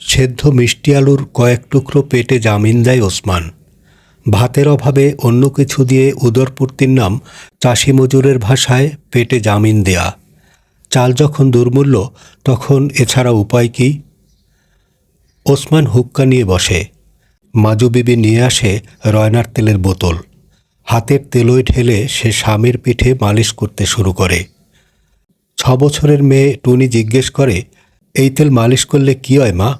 সেদ্ধ মিষ্টি আলুর কয়েক টুকরো পেটে জামিন দেয় ওসমান। ভাতের অভাবে অন্য কিছু দিয়ে উদরপূর্তির নাম চাষি মজুরের ভাষায় পেটে জামিন দেয়া। চাল যখন দুর্মূল্য, তখন এছাড়া উপায় কি? ওসমান হুক্কা নিয়ে বসে। মাজু বিবি নিয়ে আসে রয়নার তেলের বোতল। হাতের তেলোয় ঢেলে সে স্বামীর পিঠে মালিশ করতে শুরু করে। ছ বছরের মেয়ে টুনি জিজ্ঞেস করে, এই তেল মালিশ করলে কী হয় মা?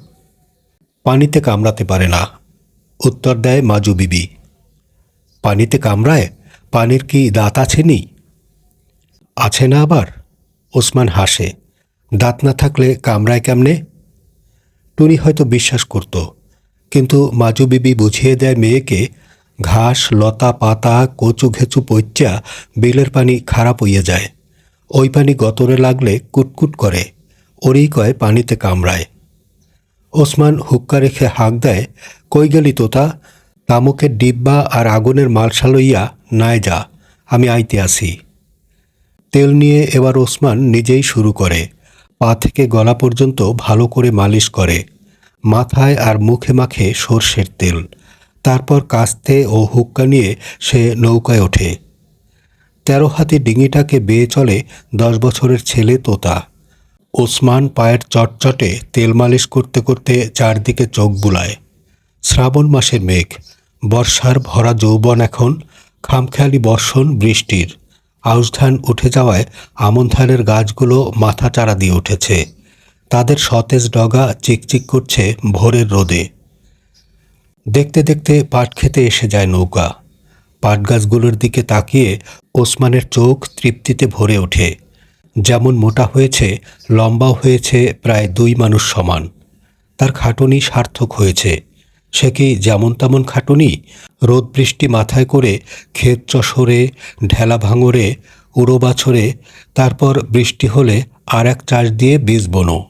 পানিতে কামড়াতে পারে না। উত্তর দেয় মাজু বিবি। পানিতে কামড়ায় পানির কি দাঁত আছে নি আছে না আবার? ওসমান হাসে। দাঁত না থাকলে কামড়ায় কেমনে? টুনি হয়তো বিশ্বাস করত, কিন্তু মাজু বিবি বুঝিয়ে দেয় মেয়েকে ঘাস, লতা, পাতা, কচু ঘেঁচু পইচা বিলের পানি খারাপ হইয়া যায়। ওই পানি গতরে লাগলে কুটকুট করে, ওরই কয় পানিতে কামড়ায়। ওসমান হুক্কা রেখে হাঁক দেয়, কই গেলি তোতা? তামুকের ডিব্বা আর আগুনের মালসা লইয়া নাই যা, আমি আইতে আসি। তেল নিয়ে এবার ওসমান নিজেই শুরু করে, পা থেকে গলা পর্যন্ত ভালো করে মালিশ করে, মাথায় আর মুখে মাখে সর্ষের তেল। তারপর কাস্তে ও হুক্কা নিয়ে সে নৌকায় ওঠে। তেরো হাতে ডিঙিটাকে বেয়ে চলে দশ বছরের ছেলে তোতা। ওসমান পায়ের চটচটে তেল মালিশ করতে করতে চারদিকে চোখ বুলায়। শ্রাবণ মাসের মেঘ, বর্ষার ভরা যৌবন এখন, খামখেয়ালি বর্ষণ বৃষ্টির। আউশ ধান উঠে যাওয়ায় আমন ধানের গাছগুলো মাথা চারা দিয়ে উঠেছে। তাদের সতেজ ডগা চিকচিক করছে ভোরের রোদে। দেখতে দেখতে পাট খেতে এসে যায় নৌকা। পাট গাছগুলোর দিকে তাকিয়ে ওসমানের চোখ তৃপ্তিতে ভরে ওঠে। যেমন মোটা হয়েছে, লম্বাও হয়েছে, প্রায় দুই মানুষ সমান। তার খাটুনি সার্থক হয়েছে। সে কি যেমন তেমন খাটুনি? রোদ বৃষ্টি মাথায় করে ক্ষেত চষরে, ঢেলা ভাঙরে, উড়ো বাছরে, তারপর বৃষ্টি হলে আর এক চাষ দিয়ে বীজ বোনো।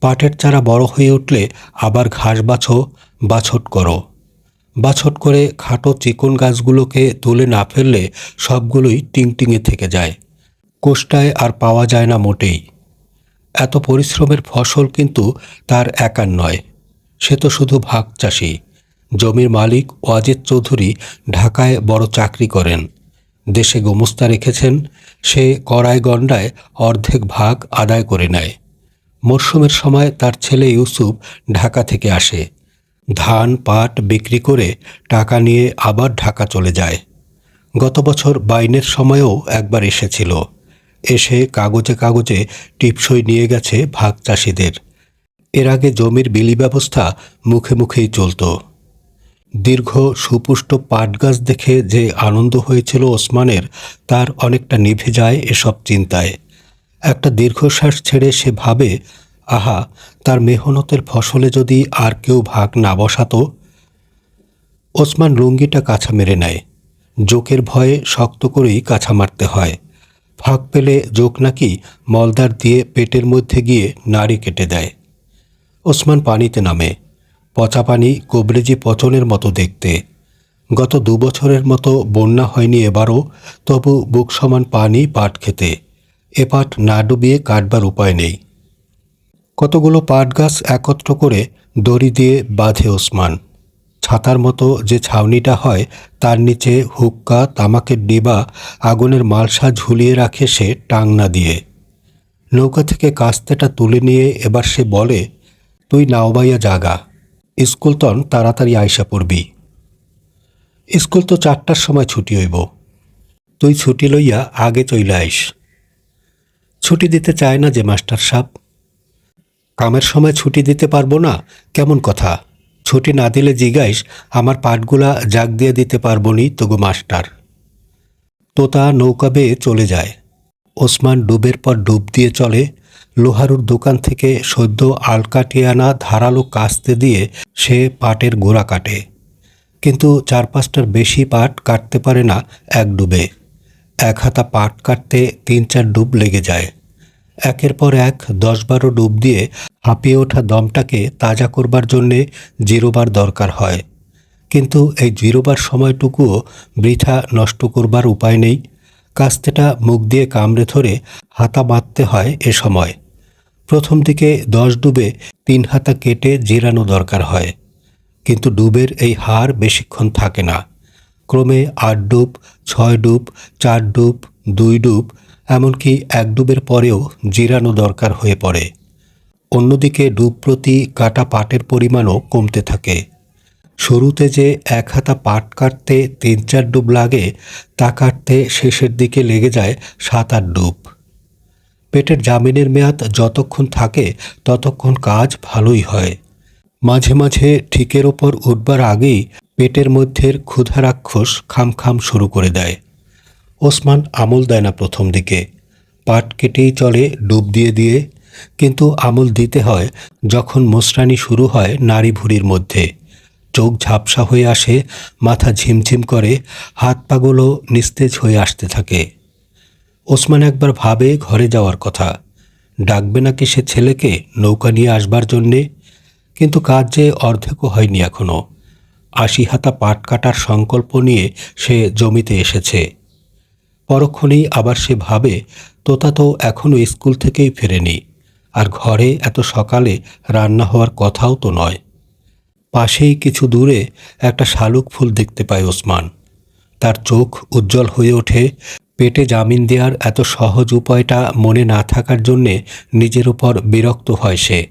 পাটের চারা বড় হয়ে উঠলে আবার ঘাস বাছো, বাছট করো। বাছট করে খাটো চিকন গাছগুলোকে তুলে না ফেললে সবগুলোই টিংটিঙে থেকে যায়। কোষ্টায় আর পাওয়া যায় না মোটেই। এত পরিশ্রমের ফসল কিন্তু তার একার নয়। সে তো শুধু ভাগ চাষি। জমির মালিক ওয়াজেদ চৌধুরী ঢাকায় বড় চাকরি করেন। দেশে গোমস্তা রেখেছেন, সে কড়ায় গণ্ডায় অর্ধেক ভাগ আদায় করে নেয়। মরশুমের সময় তার ছেলে ইউসুফ ঢাকা থেকে আসে। ধান, পাট বিক্রি করে টাকা নিয়ে আবার ঢাকা চলে যায়। গত বছর বাইনের সময়ও একবার এসেছিল। এসে কাগজে কাগজে টিপসই নিয়ে গেছে ভাগ চাষিদের। এর আগে জমির বিলি ব্যবস্থা মুখে মুখেই চলত। দীর্ঘ সুপুষ্ট পাট গাছ দেখে যে আনন্দ হয়েছিল ওসমানের, তার অনেকটা নিভে যায় এসব চিন্তায়। একটা দীর্ঘশ্বাস ছেড়ে সে ভাবে, আহা, তার মেহনতের ফসলে যদি আর কেউ ভাগ না বসাতো? ওসমান লুঙ্গিটা কাছা মেরে নেয়। জোকের ভয়ে শক্ত করেই কাছা মারতে হয়। ফাঁক পেলে জোক নাকি মলদার দিয়ে পেটের মধ্যে গিয়ে নাড়ি কেটে দেয়। ওসমান পানিতে নামে। পচা পানি কবরেজি পচনের মতো দেখতে। গত দু বছরের মতো বন্যা হয়নি এবারও, তবু বুক সমান পানি, পাট খেতে। এ পাট না ডুবিয়ে কাটবার উপায় নেই। কতগুলো পাট গাছ একত্র করে দড়ি দিয়ে বাঁধে ওসমান। ছাতার মতো যে ছাউনিটা হয়, তার নিচে হুক্কা, তামাকের ডিবা, আগুনের মালসা ঝুলিয়ে রাখে সে টাংনা দিয়ে। নৌকা থেকে কাস্তেটা তুলে নিয়ে এবার সে বলে, তুই নাওবাইয়া জাগা। স্কুল তন তাড়াতাড়ি আইসা পড়বি। স্কুল তো চারটার সময় ছুটি হইব। তুই ছুটি লইয়া আগে চইলে আইস। ছুটি দিতে চায় না যে মাস্টার সাহেব কামের সময় ছুটি দিতে পারব না, কেমন কথা? ছুটি না দিলে জিগাইস আমার পাটগুলা জাগ দিয়ে দিতে পারব নি? তবু মাস্টার। তোতা নৌকা বেয়ে চলে যায়। ওসমান ডুবের পর ডুব দিয়ে চলে। লোহারুর দোকান থেকে সদ্য আলকাটিয়ে আনা ধারালো কাস্তে দিয়ে সে পাটের গোড়া কাটে। কিন্তু চার পাঁচটার বেশি পাট কাটতে পারে না এক ডুবে। এক হাতা পাট কাটতে তিন চার ডুব লেগে যায়। একের পর এক দশ বারো ডুব দিয়ে হাঁপিয়ে ওঠা দমটাকে তাজা করবার জন্যে জিরোবার দরকার হয়। কিন্তু এই জিরোবার সময়টুকুও বৃথা নষ্ট করবার উপায় নেই। কাস্তেটা মুখ দিয়ে কামড়ে ধরে হাতা বাঁধতে হয় এ সময়। প্রথম দিকে দশ ডুবে তিন হাতা কেটে জিরানো দরকার হয়। কিন্তু ডুবের এই হার বেশিক্ষণ থাকে না। ক্রমে আট ডুব, ছয় ডুব, চার ডুব, দুই ডুব এমনকি এক ডুবের পরেও জিরানো দরকার হয়ে পড়ে। অন্যদিকে ডুব প্রতি কাটা পাটের পরিমাণও কমতে থাকে। শুরুতে যে এক হাতা পাট কাটতে তিন চার ডুব লাগে, তা কাটতে শেষের দিকে লেগে যায় সাত আট ডুব। পেটের জামিনের মেয়াদ যতক্ষণ থাকে, ততক্ষণ কাজ ভালোই হয়। মাঝে মাঝে ঠিকের ওপর উঠবার আগেই পেটের মধ্যের ক্ষুধা রাক্ষস খামখাম শুরু করে দেয়। ওসমান আমল দেয় না প্রথম দিকে। পাট কেটেই চলে, ডুব দিয়ে দিয়ে। কিন্তু আমল দিতে হয় যখন মোসরানি শুরু হয় নারী ভুড়ির মধ্যে। চোখ ঝাপসা হয়ে আসে, মাথা ঝিমঝিম করে, হাত পাগুলো নিস্তেজ হয়ে আসতে থাকে। ওসমান একবার ভাবে ঘরে যাওয়ার কথা। ডাকবে নাকি সে ছেলেকে নৌকা নিয়ে আসবার জন্যে? কিন্তু কাজ যে অর্ধেকও হয়নি এখনও আশি হাতা পাট কাটার সংকল্প নিয়ে সে জমিতে এসেছে। পরক্ষণেই আবার সে ভাবে তোতা তো এখনও স্কুল থেকেই ফেরেনি। আর ঘরে এত সকালে রান্না হওয়ার কথাও তো নয়। পাশেই কিছু দূরে একটা শালুক ফুল দেখতে পায় ওসমান। তার চোখ উজ্জ্বল হয়ে ওঠে। পেটে জামিন দেওয়ার এত সহজ উপায়টা মনে না থাকার জন্যে নিজের উপর বিরক্ত হয় সে।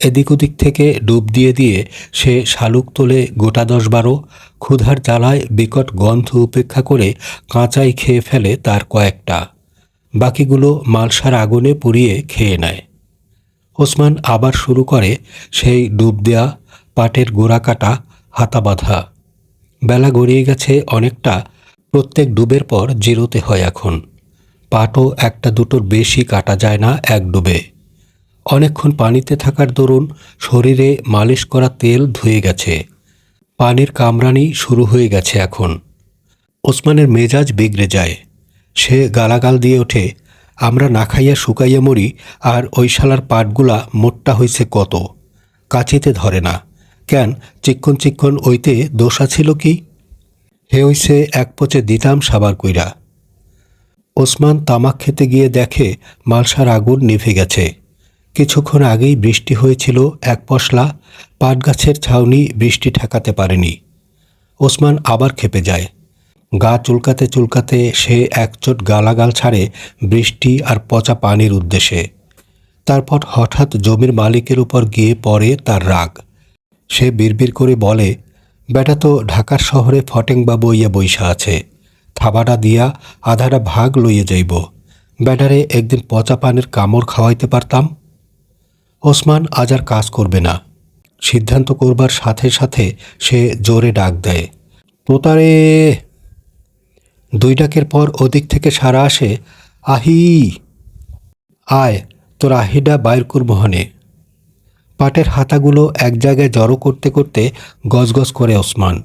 এদিক ওদিক থেকে ডুব দিয়ে দিয়ে সে শালুক তোলে গোটা দশ বারো ক্ষুধার জ্বালায় বিকট গন্ধ উপেক্ষা করে কাঁচাই খেয়ে ফেলে তার কয়েকটা। বাকিগুলো মালসার আগুনে পুড়িয়ে খেয়ে নেয়। ওসমান আবার শুরু করে সেই ডুব দেয়া পাটের গোড়া কাটা হাতা বাঁধা। বেলা গড়িয়ে গেছে অনেকটা, প্রত্যেক ডুবের পর জিরোতে হয় এখন। পাটও একটা দুটোর বেশি কাটা যায় না এক ডুবে। অনেকক্ষণ পানিতে থাকার দরুন শরীরে মালিশ করা তেল ধুয়ে গেছে। পানির কামরানি শুরু হয়ে গেছে এখন। ওসমানের মেজাজ বিগড়ে যায়। সে গালাগাল দিয়ে ওঠে, আমরা না খাইয়া শুকাইয়া মরি, আর ওই শালার পাটগুলা মোটটা হইছে কত? কাচিতে ধরে না। কেন, চিক্কন চিক্কন ওইতে দোষা ছিল কি? হে হইছে এক পচে দিতাম সাবার কইরা। ওসমান তামাক খেতে গিয়ে দেখে মালসার আগুন নিভে গেছে। কিছুক্ষণ আগেই বৃষ্টি হয়েছিল এক পশলা পাট গাছের ছাউনি বৃষ্টি ঠেকাতে পারেনি। ওসমান আবার খেপে যায়। গা চুলকাতে চুলকাতে সে একচোট গালাগাল ছাড়ে বৃষ্টি আর পচা পানির উদ্দেশ্যে। তারপর হঠাৎ জমির মালিকের উপর গিয়ে পড়ে তার রাগ। সে বিড়বিড় করে বলে, বেটা তো ঢাকার শহরে ফটেংবাবু বইয়া বৈশা আছে। থাবাটা দিয়া আধাটা ভাগ লইয়ে যাইব। ব্যাটারে একদিন পচা পানির কামড় খাওয়াইতে পারতাম? ওসমান আজ আর কাজ করবে না। সিদ্ধান্ত করবার সাথে সাথে সে জোরে ডাক দেয়, তোতারে! দুই ডাকের পর ওদিক থেকে সারা আসে, আহি! আয়, তোর আহিডা বাইর করবহনে পাটের হাতাগুলো এক জায়গায় জড়ো করতে করতে গজগজ করে ওসমান,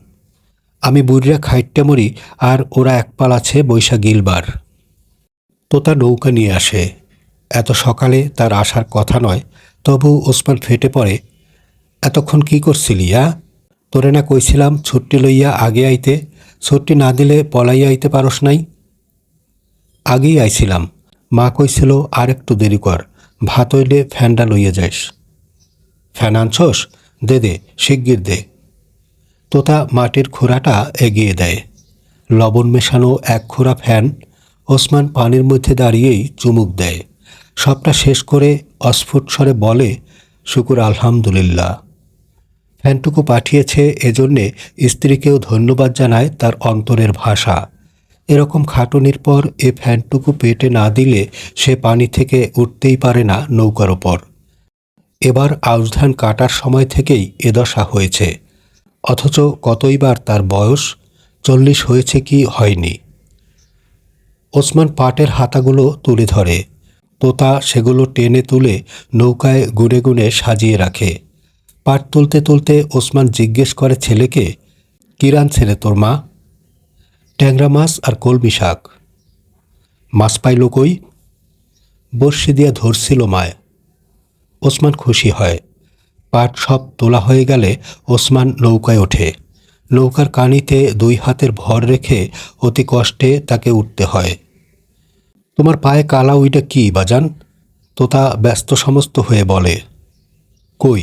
আমি বুড়িরা খাইটটা মরি, আর ওরা একপাল আছে বৈশা গিলবার তোতা নৌকা নিয়ে আসে। এত সকালে তার আসার কথা নয় তবু ওসমান ফেটে পড়ে, এতক্ষণ কি করছিলি আ তোরে না কইছিলাম ছুট্টি লইয়া আগে আইতে ছুট্টি না দিলে পলাইয়া আইতে পারস নাই? আগেই আইছিলাম। মা কইছিল আর একটু দেরি কর, ভাত হইলে ফ্যানটা লইয়া যাইস। ফ্যান আনছস? দে দে, শিগগির দে। তোতা মাটির খোরাটা এগিয়ে দেয়। লবণ মেশানো এক খোরা ফ্যান, ওসমান পানির মধ্যে দাঁড়িয়েই চুমুক দেয়। সবটা শেষ করে অস্ফুট স্বরে বলে, শুকুর আলহামদুলিল্লাহ। ফ্যানটুকু পাঠিয়েছে এজন্যে স্ত্রীকেও ধন্যবাদ জানায় তার অন্তরের ভাষা। এরকম খাটুনির পর এ ফ্যানটুকু পেটে না দিলে সে পানি থেকে উঠতেই পারে না নৌকার ওপর। এবার আউশ ধান কাটার সময় থেকেই এ দশা হয়েছে। অথচ কতইবার তার বয়স, চল্লিশ হয়েছে কি হয়নি। ওসমান পাটের হাতাগুলো তুলে ধরে। তোতা সেগুলো টেনে তুলে নৌকায় গুনে গুনে সাজিয়ে রাখে। পাট তুলতে তুলতে ওসমান জিজ্ঞেস করে, ছেলেকে কিরান ছেলে তোর মা? ট্যাংরা মাছ আর কলমি শাক। মাছ পাইল কই? বর্ষি দিয়া ধরছিল মায়। ওসমান খুশি হয়। পাট সব তোলা হয়ে গেলে ওসমান নৌকায় ওঠে। নৌকার কানিতে দুই হাতের ভর রেখে অতি কষ্টে তাকে উঠতে হয়। তোমার পায়ে কালা উইটা কি, বাজান? তোতা ব্যস্ত সমস্ত হয়ে বলে, কই?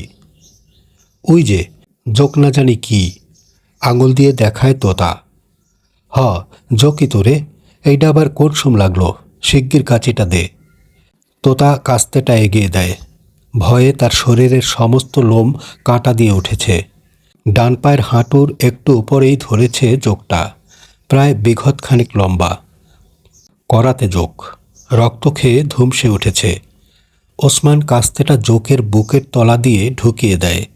ওই যে যোগ না জানি কি। আঙুল দিয়ে দেখায় তোতা, হ যোগই তো রে এইটা আবার কোন সুম লাগল? শিগগির কাচিটা দে। তোতা কাস্তেটা এগিয়ে দেয়, ভয়ে তার শরীরের সমস্ত লোম কাঁটা দিয়ে উঠেছে। ডান পায়ের হাঁটুর একটু উপরেই ধরেছে যোগটা প্রায় বিঘত খানিক লম্বা। করাতে জোক রক্ত খেয়ে ধুমসে উঠেছে। ওসমান কাস্তেটা জোকের বুকের তলা দিয়ে ঢুকিয়ে দেয়।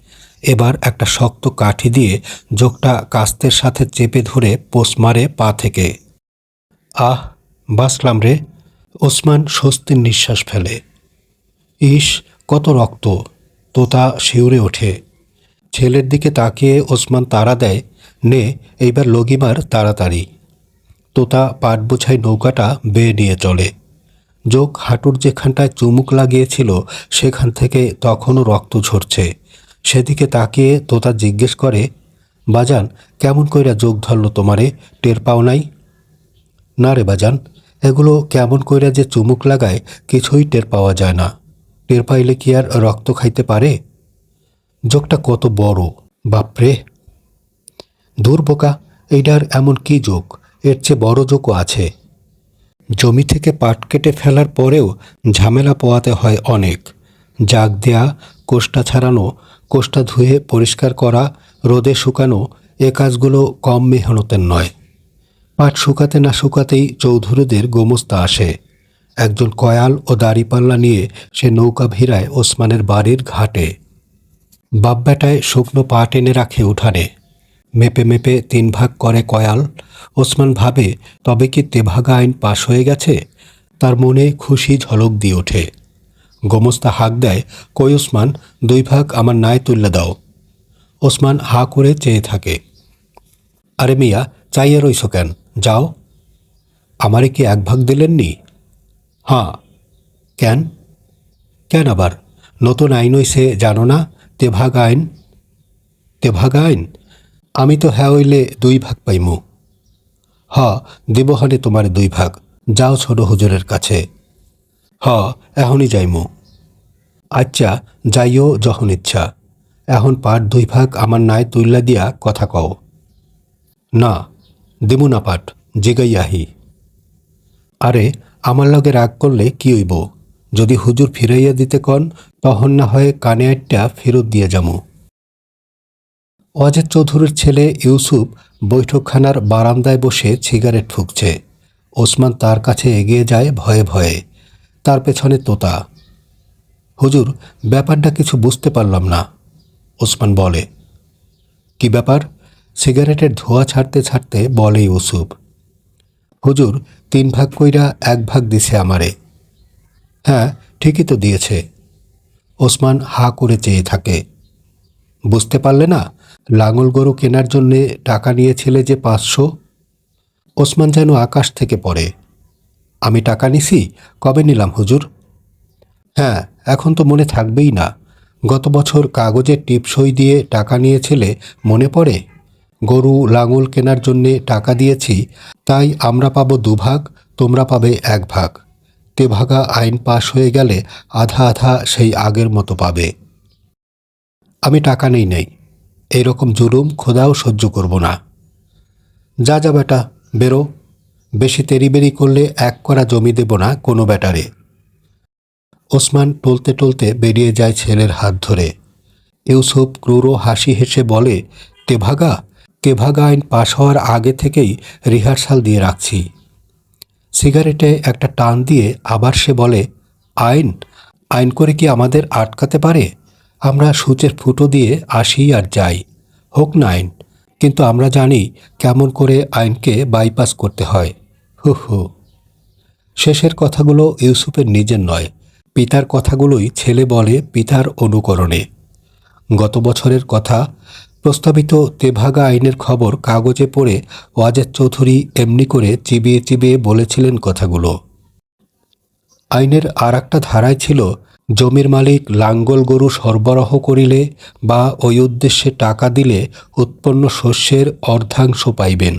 এবার একটা শক্ত কাঠি দিয়ে জোকটা কাস্তের সাথে চেপে ধরে পোষ মারে পা থেকে। আহ বাসলাম রে। ওসমান স্বস্তির নিঃশ্বাস ফেলে। ইস, কত রক্ত। তোতা শিউরে ওঠে। ছেলের দিকে তাকিয়ে ওসমান তাড়া দেয়, নে, এইবার লগিমার তাড়াতাড়ি। তোতা পাট বোঝাই নৌকাটা বেয়ে নিয়ে চলে। যোগ হাঁটুর যেখানটায় চুমুক লাগিয়েছিল, সেখান থেকে তখনও রক্ত ঝরছে। সেদিকে তাকিয়ে তোতা জিজ্ঞেস করে, বাজান, কেমন কইরা যোগ ধরল তোমারে? টের পাও নাই? না রে বাজান, এগুলো কেমন কইরা যে চুমুক লাগায়, কিছুই টের পাওয়া যায় না। টের পাইলে কি আর রক্ত খাইতে পারে? যোগটা কত বড়, বাপরে! দূর বোকা এইটার এমন কি যোগ? এর চেয়ে বড় যোগও আছে। জমি থেকে পাট কেটে ফেলার পরেও ঝামেলা পোয়াতে হয় অনেক। জাগ দেয়া, কোষ্টা ছাড়ানো, কোষ্টা ধুয়ে পরিষ্কার করা, রোদে শুকানো, এ কাজগুলো কম মেহনতের নয়। পাট শুকাতে না শুকাতেই চৌধুরীদের গোমস্তা আসে। একজন কয়াল ও দাড়িপাল্লা নিয়ে সে নৌকা ভিড়ায় ওসমানের বাড়ির ঘাটে। বাপ বেটায় শুকনো পাট এনে রাখে উঠানে। মেপে মেপে তিন ভাগ করে কয়াল। ওসমান ভাবে, তবে কি তেভাগা আইন পাশ হয়ে গেছে? তার মনে খুশি ঝলক দিয়ে ওঠে। গোমস্তা হাঁক দেয়, কই ওসমান, দুই ভাগ আমার নায় তুললে দাও। ওসমান হা করে চেয়ে থাকে, আরে মিয়া, চাইয়ে রইছ কেন? যাও। আমারে কি এক ভাগ দিলেননি? হ্যাঁ। কেন? কেন আবার? নতুন আইন হইছে, জানো না তেভাগ আইন? তেভাগ আইন? আমি তো হ্যাঁ হইলে দুই ভাগ পাইমু। হ দিব হলে তোমার দুই ভাগ। যাও ছোট হুজুরের কাছে। হ এখনই যাইমু। আচ্ছা যাইও যখন ইচ্ছা। এখন পাট দুই ভাগ আমার নায় তুল্লা দিয়া কথা কও। না, দিমু না পাট, জিগাই আহি। আরে, আমার লগে রাগ করলে কি হইব? যদি হুজুর ফিরাইয়া দিতে কন, তখন না হয় কানে একটা ফেরত দিয়ে যামু। অজেদ চৌধুরীর ছেলে ইউসুফ বৈঠকখানার বারান্দায় বসে সিগারেট ফুঁকছে। ওসমান তার কাছে এগিয়ে যায় ভয়ে ভয়ে। তার পেছনে তোতা। হুজুর, ব্যাপারটা কিছু বুঝতে পারলাম না, ওসমান বলে। কি ব্যাপার? সিগারেটের ধোঁয়া ছাড়তে ছাড়তে বলে ইউসুফ। হুজুর, তিন ভাগ কইরা এক ভাগ দিছে আমারে। হ্যাঁ ঠিকই তো দিয়েছে। ওসমান হা করে চেয়ে থাকে। বুঝতে পারলে না? লাঙল গরু কেনার জন্যে টাকা নিয়েছিলে যে পাঁচশো? ওসমান যেন আকাশ থেকে পড়ে। আমি টাকা নিছি? কবে নিলাম হুজুর? হ্যাঁ এখন তো মনে থাকবেই না। গত বছর কাগজের টিপসই দিয়ে টাকা নিয়েছিলে, মনে পড়ে? গরু লাঙল কেনার জন্যে টাকা দিয়েছি, তাই আমরা পাবো দুভাগ, তোমরা পাবে এক ভাগ তেভাগা আইন পাশ হয়ে গেলে আধা আধা সেই আগের মতো পাবে। আমি টাকা নেই নেই। এইরকম জুলুম খোদাও সহ্য করব না। যা যা বেটা, বেরো। বেশি তেরিবেরি করলে এক করা জমি দেব না কোনো ব্যাটারে। ওসমান টলতে টলতে বেরিয়ে যায় ছেলের হাত ধরে। ইউসুফ ক্রুর হাসি হেসে বলে তেভাগা তেভাগা আইন পাশ হওয়ার আগে থেকেই রিহার্সাল দিয়ে রাখছি। সিগারেটে একটা টান দিয়ে আবার সে বলে, আইন? আইন করে কি আমাদের আটকাতে পারে? আমরা সূচের ফুটো দিয়ে আসি আর যাই। হোক না আইন, কিন্তু আমরা জানি কেমন করে আইনকে বাইপাস করতে হয়। হু হু। শেষের কথাগুলো ইউসুফের নিজের নয়, পিতার কথাগুলোই ছেলে বলে পিতার অনুকরণে। গত বছরের কথা, প্রস্তাবিত তেভাগা আইনের খবর কাগজে পড়ে ওয়াজেদ চৌধুরী এমনি করে চিবিয়ে চিবিয়ে বলেছিলেন কথাগুলো। আইনের আর একটা ধারায় ছিল জমির মালিক লাঙ্গল গরু সরবরাহ করিলে বা ওই উদ্দেশ্যে টাকা দিলে উৎপন্ন শস্যের অর্ধাংশ পাইবেন।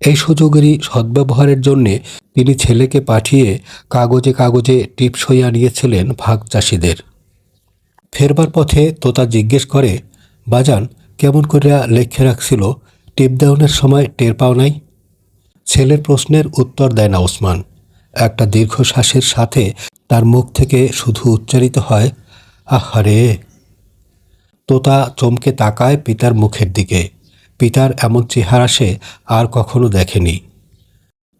এই সুযোগেরই সদ্ব্যবহারের জন্যে তিনি ছেলেকে পাঠিয়ে কাগজে কাগজে টিপসই আনিয়েছিলেন ভাগ চাষিদের। ফেরবার পথে তোতা জিজ্ঞেস করে, বাজান, কেমন করিয়া লেখে রাখছিল? টিপ দেওয়ানোর সময় টের পাও নাই? ছেলের প্রশ্নের উত্তর দেয় না ওসমান। একটা দীর্ঘশ্বাসের সাথে তার মুখ থেকে শুধু উচ্চারিত হয়, আহারে। তোতা চমকে তাকায় পিতার মুখের দিকে। পিতার এমন চেহারা সে আর কখনো দেখেনি।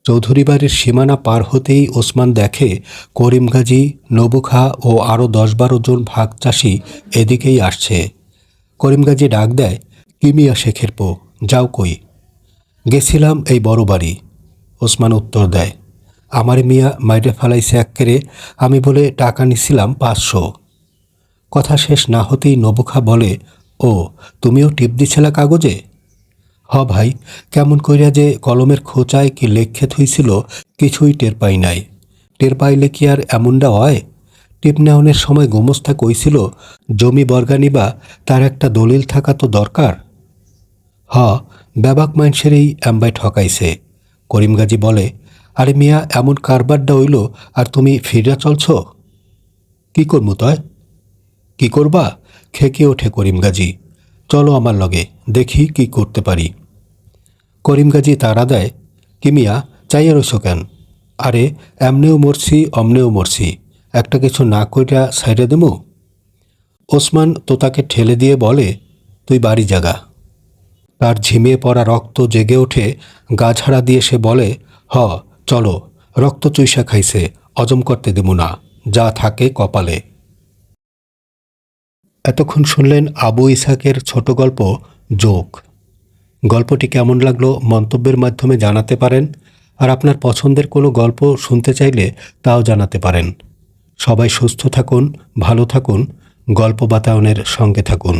চৌধুরী বাড়ির সীমানা পার হতেই ওসমান দেখে, করিম গাজী, নবুখা ও আরও দশ বারো জন ভাগ চাষি এদিকেই আসছে। করিম গাজী ডাক দেয় কিমিয়া শেখের পো, যাও কই? গেছিলাম এই বড় বাড়ি। ওসমান উত্তর দেয় আমার মিয়া মাইরে ফেলাইছে এক্কেরে, আমি বলে টাকা নিছিলাম পাঁচশো। কথা শেষ না হতেই নবুখা বলে, ও, তুমিও টিপ দিছিলা কাগজে? হ ভাই, কেমন কইরা যে কলমের খোঁচায় কি লেখে থইছিল কিছুই টের পাই নাই। টের পাইলে কি আর এমনটা হয়? টিপ নেওয়ানোর সময় গোমস্তা কইছিল, জমি বর্গানিবা তার একটা দলিল থাকা তো দরকার। হ, ব্যাবাক মানুষেরই অ্যাম্বাই ঠকাইছে। করিম গাজী বলে আরে মিয়া, এমন কারবারটা হইল আর তুমি ফিরা চলছ? কি করব তয়? কি করবা? খেকে ওঠে করিম গাজী। চলো আমার লগে, দেখি কি করতে পারি। করিম গাজী তাড়া দেয়, কি মিয়া, চাইয়া রইছ কেন? আরে, এমনেও মরছি, অমনেও মরছি। একটা কিছু না কইরা সাইডে দেমু? ওসমান তো তাকে ঠেলে দিয়ে বলে, তুই বাড়ি জাগা। তার ঝিমিয়ে পড়া রক্ত জেগে ওঠে, গা ঝাড়া দিয়ে সে বলে, হ চলো, রক্ত চুইসা খাইছে অজম করতে দেবো না, যা থাকে কপালে। এতক্ষণ শুনলেন আবু ইসাকের ছোট গল্প যোগ গল্পটি কেমন লাগল মন্তব্যের মাধ্যমে জানাতে পারেন, আর আপনার পছন্দের কোনো গল্প শুনতে চাইলে তাও জানাতে পারেন। সবাই সুস্থ থাকুন, ভালো থাকুন, গল্প বাতায়নের সঙ্গে থাকুন।